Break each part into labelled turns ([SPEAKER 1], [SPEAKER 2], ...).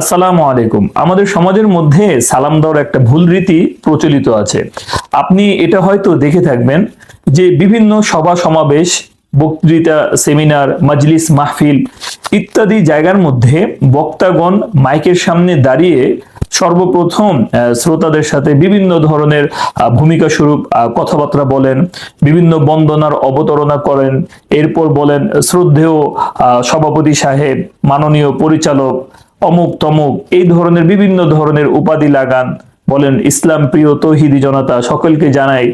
[SPEAKER 1] আসসালামু আলাইকুম। আমাদের সমাজের মধ্যে সালাম দেওয়ার একটা ভুল রীতি প্রচলিত আছে। আপনি এটা হয়তো দেখে থাকবেন যে বিভিন্ন সভা সমাবেশ, বক্তৃতা, সেমিনার, মজলিস, মাহফিল ইত্যাদি জায়গার মধ্যে বক্তাগণ মাইকের সামনে দাঁড়িয়ে সর্বপ্রথম শ্রোতাদের সাথে বিভিন্ন ধরনের ভূমিকা স্বরূপ কথাবার্তা বলেন, বিভিন্ন বন্দনার অবতারণা করেন, এরপর বলেন শ্রদ্ধেয় সভাপতি সাহেব, মাননীয় পরিচালক অমুক তমুক, এই ধরনের বিভিন্ন ধরনের উপাধি লাগান বলেন ইসলাম প্রিয় তৌহিদি জনতা, সকলকে জানাই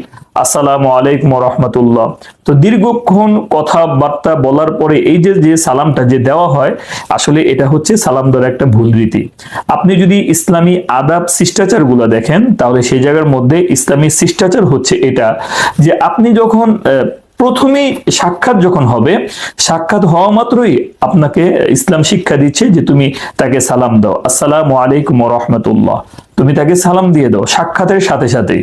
[SPEAKER 1] আসসালামু আলাইকুম রহমতুল্লাহ। তো দীর্ঘক্ষণ কথাবার্তা বলার পরে এই যে যে সালামটা যে দেওয়া হয়, আসলে এটা হচ্ছে সালাম দেওয়ার একটা ভুল রীতি। আপনি যদি ইসলামী আদাব শিষ্টাচারগুলা দেখেন, তাহলে সেই জায়গার মধ্যে ইসলামী শিষ্টাচার হচ্ছে এটা যে আপনি যখন প্রথমেই সাক্ষাৎ যখন হবে, সাক্ষাৎ হওয়া মাত্রই আপনাকে ইসলাম শিক্ষা দিচ্ছে যে তুমি তাকে সালাম দাও। আসসালামু আলাইকুম রহমতুল্লাহ। তুমি তাকে সালাম দিয়ে দাও সাক্ষাতের সাথে সাথেই।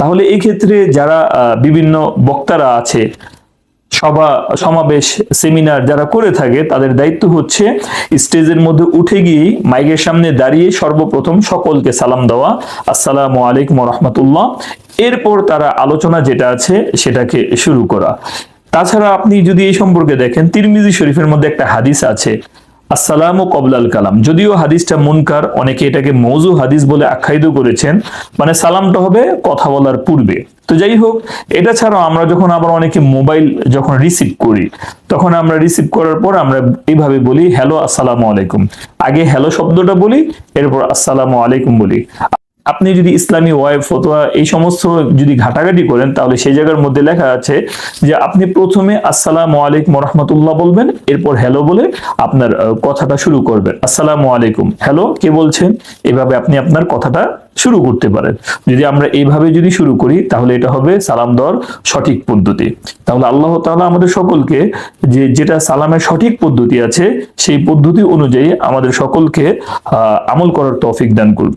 [SPEAKER 1] তাহলে এই ক্ষেত্রে যারা বিভিন্ন বক্তারা আছে, সভা, সমাবেশ, সেমিনার যারা করে থাকে, তাদের দায়িত্ব হচ্ছে স্টেজের মধ্যে উঠে গিয়ে মাইকের সামনে দাঁড়িয়ে সর্বপ্রথম সকলকে সালাম দেওয়া। আসসালামু আলাইকুম রহমতুল্লাহ। এরপর তারা আলোচনা যেটা আছে সেটাকে শুরু করা। তাছাড়া আপনি যদি এই সম্পর্কে দেখেন, তিরমিজি শরীফের মধ্যে একটা হাদিস আছে, আসসালামু কবলাল কালাম। যদিও হাদিসটা মুনকার, অনেকে এটাকে মৌজু হাদিস বলে আখ্যায়িত করেছেন মানে সালামটা হবে কথা বলার পূর্বে। তো যাই হোক, এটা ছাড়াও আমরা যখন আবার অনেকে মোবাইল যখন রিসিভ করি, তখন আমরা রিসিভ করার পর আমরা এইভাবে বলি, হ্যালো, আসসালামু আলাইকুম। আগে হ্যালো শব্দটা বলি, এরপর আসসালামু আলাইকুম বলি। আপনি যদি ইসলামী ওয়াইফ, ফতোয়া এই সমস্ত যদি ঘাটাঘাটি করেন, তাহলে সেই জায়গার মধ্যে লেখা আছে যে আপনি প্রথমে আসসালামু আলাইকুম রহমতুল্লাহ বলবেন, এরপর হ্যালো বলে আপনার কথাটা শুরু করবেন। আসসালামু আলাইকুম। হ্যালো, কে বলছেন? এভাবে আপনি আপনার কথাটা শুরু করতে পারেন। যদি আমরা এইভাবে যদি শুরু করি, তাহলে এটা হবে সালাম দেওয়ার সঠিক পদ্ধতি। তাহলে আল্লাহ তাআলা আমাদের সকলকে যে যেটা সালামের সঠিক পদ্ধতি আছে, সেই পদ্ধতি অনুযায়ী আমাদের সকলকে আমল করার তৌফিক দান করুন